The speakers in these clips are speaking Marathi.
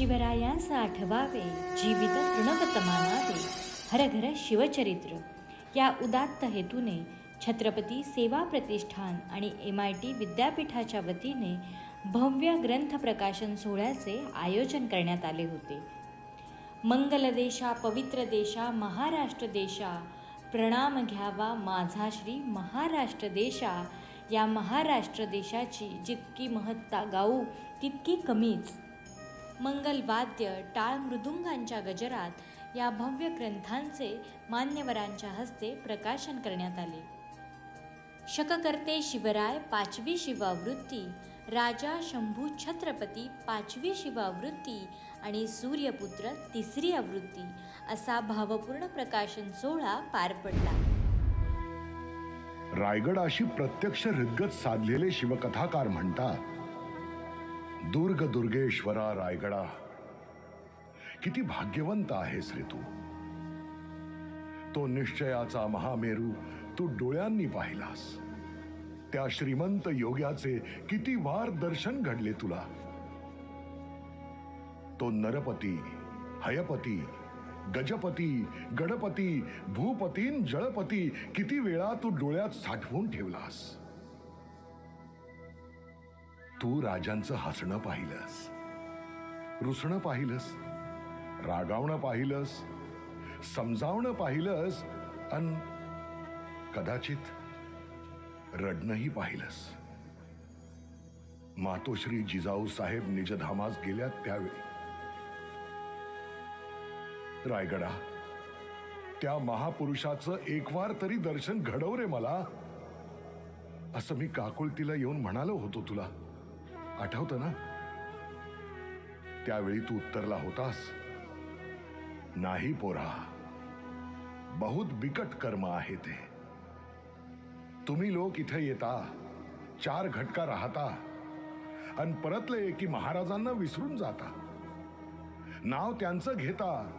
शिवरायास आठवावे जीवित तृणगत मानावे हरघर शिवचरित्र. या उदात्त हेतूने छत्रपती सेवा प्रतिष्ठान आणि एम आय टी विद्यापीठाच्या वतीने भव्य ग्रंथ प्रकाशन सोहळ्याचे आयोजन करण्यात आले होते. मंगल देशा पवित्र देशा महाराष्ट्र देशा प्रणाम घ्यावा माझा श्री महाराष्ट्र देशा. या महाराष्ट्र देशाची जितकी महत्ता गाऊ तितकी कमीच. मंगलवाद्य टाळ मृदुंगांच्या गजरात या भव्य ग्रंथांचे मान्यवरांच्या हस्ते प्रकाशन करण्यात आले. शककर्ते शिवराय पाचवी शिवावृत्ती राजा शंभू छत्रपती पाचवी शिवावृत्ती आणि सूर्यपुत्र तिसरी आवृत्ती असा भावपूर्ण प्रकाशन सोहळा पार पडला. रायगडाशी प्रत्यक्ष हृदगत साधलेले शिवकथाकार म्हणतात दुर्ग दुर्गेश्वरा रायगडा. किती भाग्यवंत आहेस रे तू. तो निश्चयाचा महामेरू तू डोळ्यांनी पाहिलास. त्या श्रीमंत योग्याचे किती वार दर्शन घडले तुला. तो नरपती हयपती गजपती गणपती भूपतीन जळपती किती वेळा तू डोळ्यात साठवून ठेवलास. तू राजांचं हसणं पाहिलंस. रुसणं पाहिलंस. रागावणं पाहिलंस. समजावणं पाहिलंस. अन कदाचित रडणंही पाहिलंस. मातोश्री जिजाऊ साहेब निजधामास गेल्यात त्यावेळी. रायगडा त्या महापुरुषाचं एक वार तरी दर्शन घडव रे मला. असं मी काकुळतीला येऊन म्हणालो होतो तुला. आठवतं ना? त्यावेळी तू उत्तरला होतास. नाही पोरा. बहुत बिकट कर्म आहे ते. तुम्ही लोक इथे येता चार घटका राहता आणि परतले की महाराजांना विसरून जाता. नाव त्यांचं घेता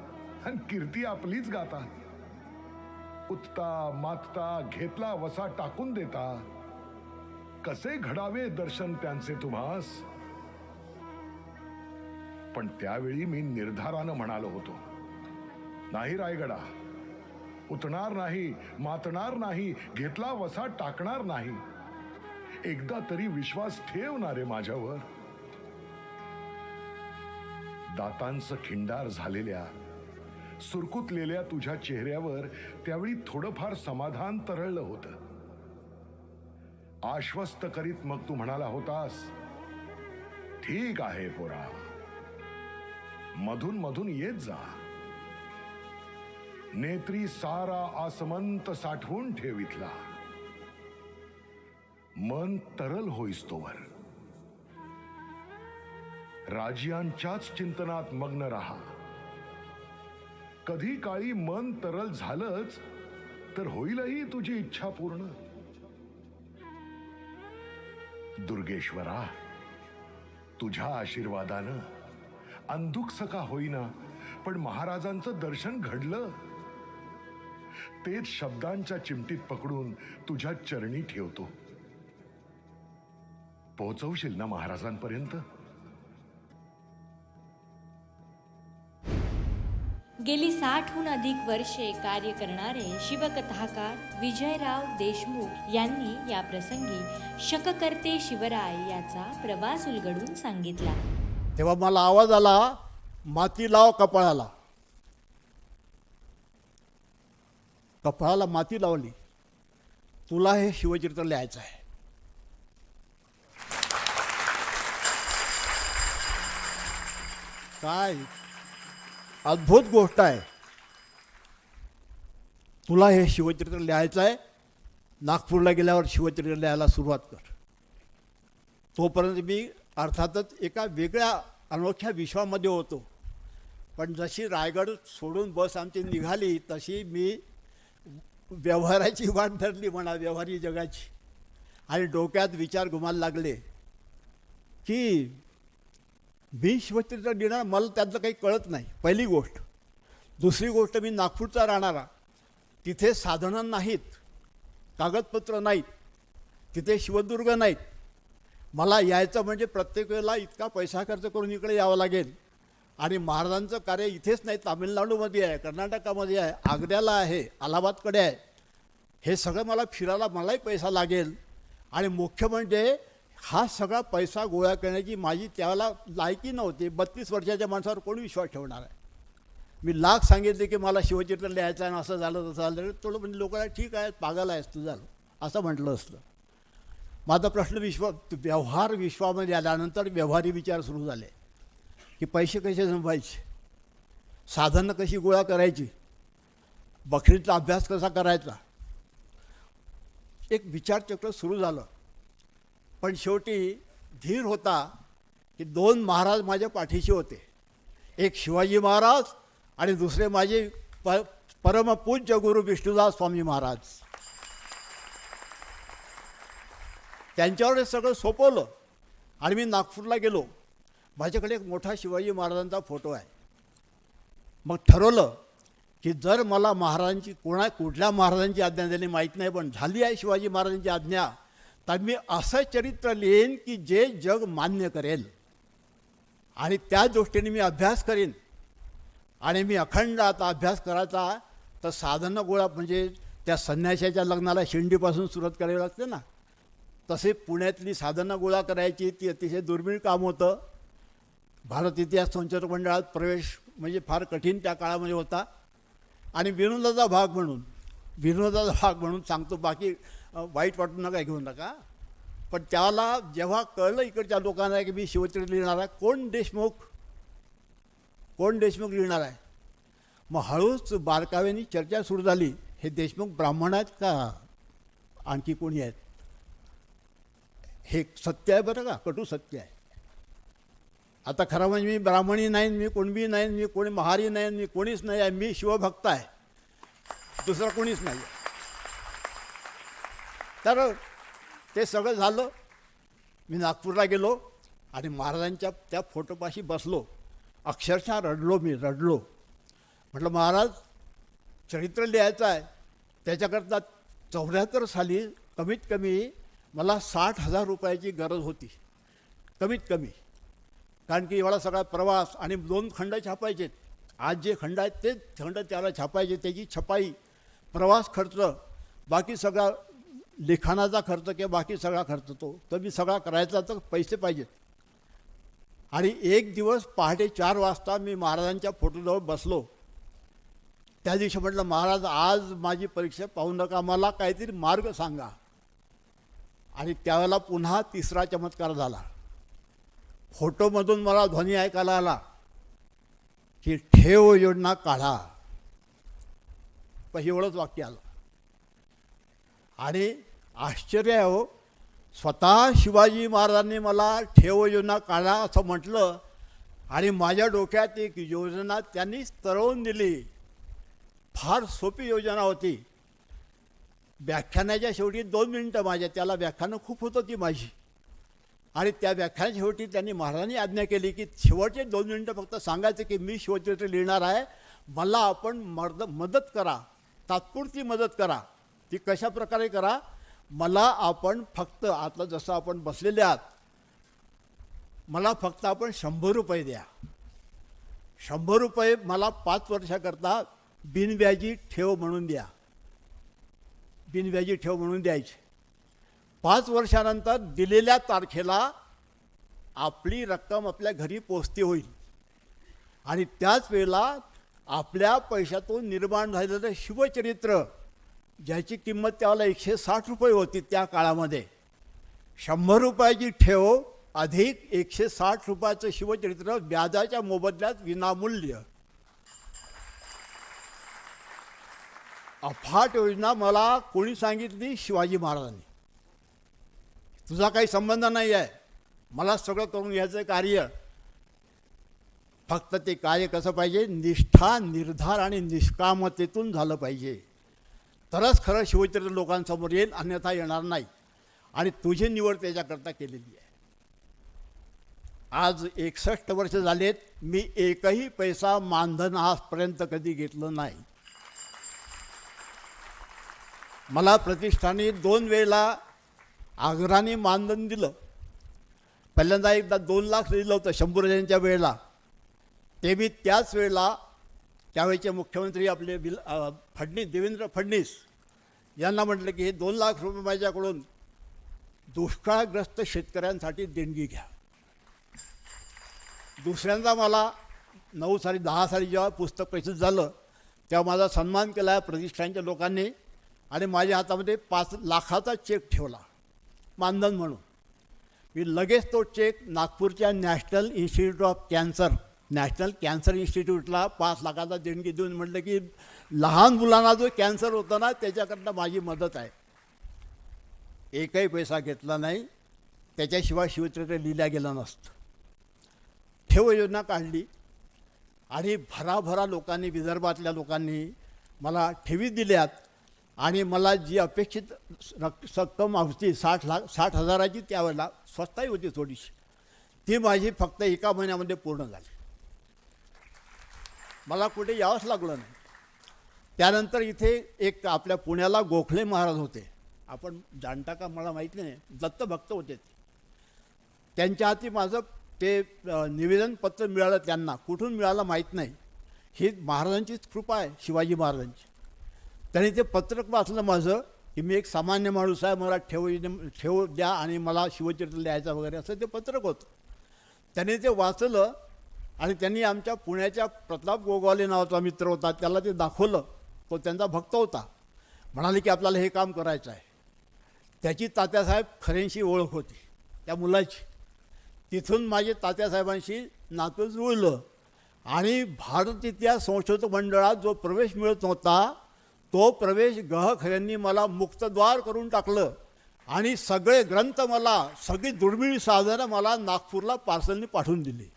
आणि कीर्ती आपलीच गाता. उठता मातता घेतला वसा टाकून देता कसे घडावे दर्शन त्यांचे तुम्हास? पण त्यावेळी मी निर्धारानं म्हणालो होतो नाही रायगडा उतणार नाही मातणार नाही घेतला वसा टाकणार नाही. एकदा तरी विश्वास ठेवणारे माझ्यावर. दातांचं खिंडार झालेल्या सुरकुतलेल्या तुझ्या चेहऱ्यावर त्यावेळी थोडंफार समाधान तरळलं होतं. आश्वस्त करीत मग तू म्हणाला होतास ठीक आहे पोरा मधून मधून येत जा. नेत्री सारा आसमंत साठवून ठेवितला. मन तरल होईस तोवर. राजियांच्याच चिंतनात मग्न राहा. कधी काळी मन तरल झालंच तर होईलही तुझी इच्छा पूर्ण. दुर्गेश्वरा तुझ्या आशीर्वादानं अंधुक सका होईना पण महाराजांचं दर्शन घडलं. तेच शब्दांच्या चिमटीत पकडून तुझ्या चरणी ठेवतो. पोहोचवशील ना महाराजांपर्यंत? गेली साठहून अधिक वर्षे कार्य करणारे शिवकथाकार विजयराव देशमुख यांनी या प्रसंगी शककर्ते शिवराय याचा प्रवास उलगडून सांगितला. तेव्हा मला आवाज आला माती लाव कपाळाला. कपाळाला माती लावली. तुला हे शिवचरित्र लिहायचं आहे. काय? अद्भुत गोष्ट आहे. तुला हे शिवचरित्र लिहायचं आहे नागपूरला गेल्यावर शिवचरित्र लिहायला सुरुवात कर. तोपर्यंत मी अर्थातच एका वेगळ्या अनोख्या विश्वामध्ये होतो. पण जशी रायगड सोडून बस आमची निघाली तशी मी व्यवहाराची वाट धरली म्हणा व्यवहारी जगाची. आणि डोक्यात विचार घुमायला लागले की मी शिवचरित्र लिहिणार मला त्यातलं काही कळत नाही. पहिली गोष्ट. दुसरी गोष्ट मी नागपूरचा राहणारा. तिथे साधनं नाहीत. कागदपत्र नाहीत. तिथे शिवदुर्ग नाहीत. मला यायचं म्हणजे प्रत्येक वेळेला इतका पैसा खर्च करून इकडे यावं लागेल. आणि महाराजांचं कार्य इथेच नाही तामिळनाडूमध्ये आहे कर्नाटकामध्ये आहे आग्र्याला आहे अलाहाबादकडे आहे. हे सगळं मला फिरायला मलाही पैसा लागेल. आणि मुख्य म्हणजे हा सगळा पैसा गोळा करण्याची माझी त्याला लायकी नव्हती. बत्तीस वर्षाच्या माणसावर कोणी विश्वास ठेवणार आहे? मी लाख सांगितले की मला शिवचित्र लिहायचं आहे आणि असं झालं तसं झालं थोडं म्हणजे लोकांना ठीक आहे पागल आहेस तू झालं. असं म्हटलं असतं. माझा प्रश्न विश्व व्यवहार विश्वामध्ये आल्यानंतर व्यवहारी विचार सुरू झाले. की पैसे कसे जमवायचे साधनं कशी गोळा करायची? बकरीचा अभ्यास कसा करायचा? एक विचारचक्र सुरू झालं. पण शेवटी धीर होता की दोन महाराज माझ्या पाठीशी होते. एक शिवाजी महाराज आणि दुसरे माझे प परमपूज्य गुरु विष्णुदास स्वामी महाराज. त्यांच्यावर हे सगळं सोपवलं आणि मी नागपूरला गेलो. माझ्याकडे एक मोठा शिवाजी महाराजांचा फोटो आहे. मग ठरवलं की जर मला महाराजांची कोणा कुठल्या महाराजांची आज्ञा झाली माहीत नाही पण झाली आहे शिवाजी महाराजांची आज्ञा तर मी असं चरित्र लिहीन की जे जग मान्य करेल. आणि त्या दृष्टीने मी अभ्यास करीन. आणि मी अखंड आता अभ्यास करायचा तर साधनं गोळा म्हणजे त्या संन्याशाच्या लग्नाला शिंडीपासून सुरुवात करावी लागते ना. तसे पुण्यातली साधनं गोळा करायची ती अतिशय दुर्मिळ काम होतं. भारत इतिहास संचालक मंडळात प्रवेश म्हणजे फार कठीण त्या काळामध्ये होता. आणि विनोदाचा भाग म्हणून विनोदाचा भाग म्हणून सांगतो बाकी वाईट वाटू नका घेऊ नका. पण त्याला जेव्हा कळलं इकडच्या लोकांना की मी शिवचरित्र लिहिणार आहे कोण देशमुख? कोण देशमुख लिहिणार आहे? मग हळूच बारकाव्यानी चर्चा सुरू झाली हे देशमुख ब्राह्मण आहेत का? आणखी कोणी आहेत? हे सत्य आहे बरं का? कटू सत्य आहे. आता खरं म्हणजे मी ब्राह्मणी नाही मी कुणबी नाही मी कोणी महारी नाही मी कोणीच नाही आहे मी शिवभक्त आहे. दुसरं कोणीच नाही आहे. तर ते सगळं झालं. मी नागपूरला गेलो आणि महाराजांच्या त्या फोटोपाशी बसलो. अक्षरशः रडलो मी रडलो. म्हटलं महाराज चरित्र लिहायचं आहे. त्याच्याकरता चौऱ्याहत्तर साली कमीत कमी मला साठ हजार रुपयाची गरज होती. कमीत कमी. कारण की एवढा सगळा प्रवास आणि दोन खंड छापायचे आज जे खंड आहेत तेच खंड त्याला छापायचे त्याची छपाई प्रवास खर्च बाकी सगळा लिखाणाचा खर्च किंवा बाकी सगळा खर्च तो. तर मी सगळा करायचा तर पैसे पाहिजेत आणि एक दिवस पहाटे चार वाजता मी महाराजांच्या फोटोजवळ बसलो. त्या दिवशी म्हटलं महाराज आज माझी परीक्षा पाहू नका मला काहीतरी मार्ग सांगा. आणि त्यावेळेला पुन्हा तिसरा चमत्कार झाला. फोटोमधून मला ध्वनी ऐकायला आला की ठेव योजना काढा. पण एवढंच वाक्य आलं. आणि आश्चर्य आहे हो. स्वतः शिवाजी महाराजांनी मला ठेव योजना काढा असं म्हटलं आणि माझ्या डोक्यात एक योजना त्यांनी तरवून दिली. फार सोपी योजना होती. व्याख्यानाच्या शेवटी दोन मिनटं माझ्या त्याला व्याख्यानं खूप होत होती माझी. आणि त्या व्याख्यानाच्या शेवटी त्यांनी महाराजांनी आज्ञा केली की शेवटचे दोन मिनटं फक्त सांगायचं की मी शिवचरित्र लिहिणार आहे. मला आपण मर्द मदत करा. तात्पुरती मदत करा. ती कशा प्रकारे करा? मला आपण फक्त आता जसं आपण बसलेले आहात मला फक्त आपण शंभर रुपये द्या. शंभर रुपये मला पाच वर्षाकरता बिनव्याजी ठेव म्हणून द्या. बिनव्याजी ठेव म्हणून द्यायचे. पाच वर्षानंतर दिलेल्या तारखेला आपली रक्कम आपल्या घरी पोचती होईल. आणि त्याच वेळेला आपल्या पैशातून निर्माण झालेलं शिवचरित्र ज्याची किंमत त्याला एकशे साठ रुपये होती त्या काळामध्ये. शंभर रुपयाची ठेव अधिक एकशे साठ रुपयाचं शिवचरित्र व्याजाच्या मोबदल्यात विनामूल्य. अफाट योजना मला कोणी सांगितली? शिवाजी महाराजांनी. तुझा काही संबंध नाही आहे. मला सगळं करून घ्यायचं कार्य. फक्त ते कार्य कसं पाहिजे? निष्ठा निर्धार आणि निष्कामतेतून झालं पाहिजे. तरच खरं शिवचरित्र लोकांसमोर येईल अन्यथा येणार नाही. आणि तुझी निवड त्याच्याकरता केलेली आहे. आज एकसष्ट वर्ष झालेत मी एकही पैसा मानधन आजपर्यंत कधी घेतलं नाही. मला प्रतिष्ठाने दोन वेळेला आग्राने मानधन दिलं. पहिल्यांदा एकदा दोन लाख दिलं होतं शंभूराजांच्या वेळेला. ते मी त्याच वेळेला त्यावेळेचे मुख्यमंत्री आपले बिल फडणीस देवेंद्र फडणीस यांना म्हटलं की हे दोन लाख रुपये माझ्याकडून दुष्काळग्रस्त शेतकऱ्यांसाठी देणगी घ्या. दुसऱ्यांदा मला नऊ साली दहा साली जेव्हा पुस्तक प्रसिद्ध झालं तेव्हा माझा सन्मान केला प्रतिष्ठानच्या लोकांनी आणि माझ्या हातामध्ये पाच लाखाचा चेक ठेवला मानधन म्हणून. मी लगेच तो चेक नागपूरच्या national institute of cancer national cancer इन्स्टिट्यूटला पाच लाखाचा देणगी देऊन म्हटलं की लहान मुलांना जो कॅन्सर होतं ना त्याच्याकडनं माझी मदत आहे. एकही पैसा घेतला नाही त्याच्याशिवाय शिवचरित्र लिहिल्या गेलं नसतं. ठेव योजना काढली आणि भराभरा लोकांनी विदर्भातल्या लोकांनी मला ठेवी दिल्यात आणि मला जी अपेक्षित रक्कम होती साठ लाख साठ हजाराची त्यावेळेला स्वस्तही होती थोडीशी. ती माझी फक्त एका महिन्यामध्ये पूर्ण झाली. मला कुठे यावंच लागलं नाही. त्यानंतर इथे एक आपल्या पुण्याला गोखले महाराज होते. आपण जाणता का मला माहीत नाही. दत्तभक्त होते ते. त्यांच्या हाती माझं ते निवेदन निवेदनपत्र मिळालं त्यांना. कुठून मिळालं माहीत नाही. ही महाराजांचीच कृपा आहे शिवाजी महाराजांची. त्यांनी ते पत्रक वाचलं माझं. की मी एक सामान्य माणूस आहे मला ठेव ठेव द्या आणि मला शिवचरित्र लिहायचं वगैरे असं ते पत्रक होतं. त्याने ते वाचलं. आणि त्यांनी आमच्या पुण्याच्या प्रताप गोगवाले नावाचा मित्र होता त्याला ते दाखवलं. तो त्यांचा भक्त होता. म्हणाले की आपल्याला हे काम करायचं आहे. त्याची तात्यासाहेब खऱ्यांशी ओळख होती त्या मुलाची. तिथून माझे तात्यासाहेबांशी नातं जुळलं. आणि भारत इतिहास संशोधक मंडळात जो प्रवेश मिळत नव्हता तो प्रवेश गह खऱ्यांनी मला मुक्तद्वार करून टाकलं. आणि सगळे ग्रंथ मला सगळी दुर्मिळ साधनं मला नागपूरला पार्सलनी पाठवून दिली.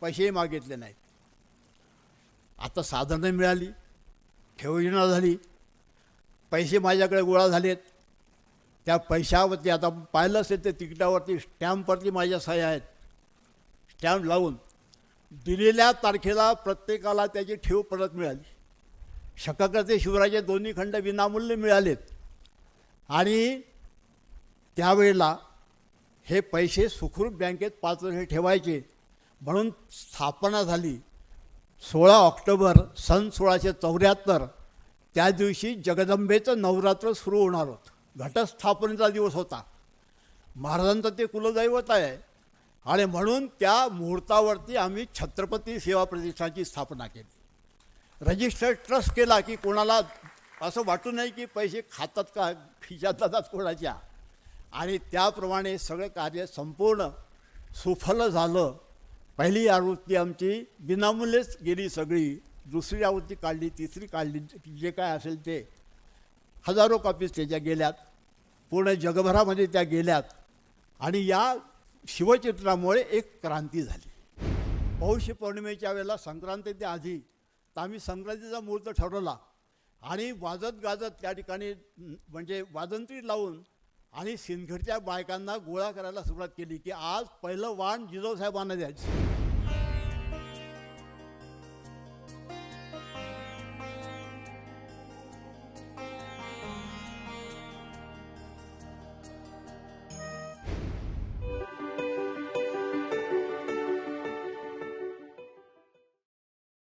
पैसेही मागितले नाहीत. आता साधनं मिळाली ठेवयोजना झाली पैसे माझ्याकडे गोळा झालेत. त्या पैशावरती आता पाहिलं असेल ते तिकिटावरती स्टॅम्पवरती माझ्या सह्या आहेत. स्टॅम्प लावून दिलेल्या तारखेला प्रत्येकाला त्याची ठेव परत मिळाली. शककर्ते शिवराजे दोन्ही खंड विनामूल्य मिळालेत. आणि त्यावेळेला हे पैसे सुखरूप बँकेत पाच वर्षे ठेवायचे. म्हणून स्थापना झाली. सोळा ऑक्टोबर सन सोळाशे चौऱ्याहत्तर त्या दिवशी जगदंबेचं नवरात्र सुरू होणार होतं. घटस्थापनेचा दिवस होता. महाराजांचं ते कुलदैवत आहे. आणि म्हणून त्या मुहूर्तावरती आम्ही छत्रपती सेवा प्रतिष्ठानची स्थापना केली. रजिस्टर्ड ट्रस्ट केला की कोणाला असं वाटू नाही की पैसे खातात का खिशात जातात कोणाच्या. आणि त्याप्रमाणे सगळं कार्य संपूर्ण सुफल झालं. पहिली आवृत्ती आमची विनामूल्यच गेली सगळी. दुसरी आवृत्ती काढली तिसरी काढली जे काय असेल ते. हजारो कॉपीज त्याच्या गेल्यात. पूर्ण जगभरामध्ये त्या गेल्यात. आणि या शिवचित्रामुळे एक क्रांती झाली. पौष पौर्णिमेच्या वेळेला संक्रांतीच्या आधी तर आम्ही संक्रांतीचा मुहूर्त ठरवला. आणि वाजत गाजत त्या ठिकाणी म्हणजे वाजंत्री लावून आणि सिंदखेडच्या बायकांना गोळा करायला सुरुवात केली की आज पहिलं वाण जिजाऊ साहेबांना द्यायचं.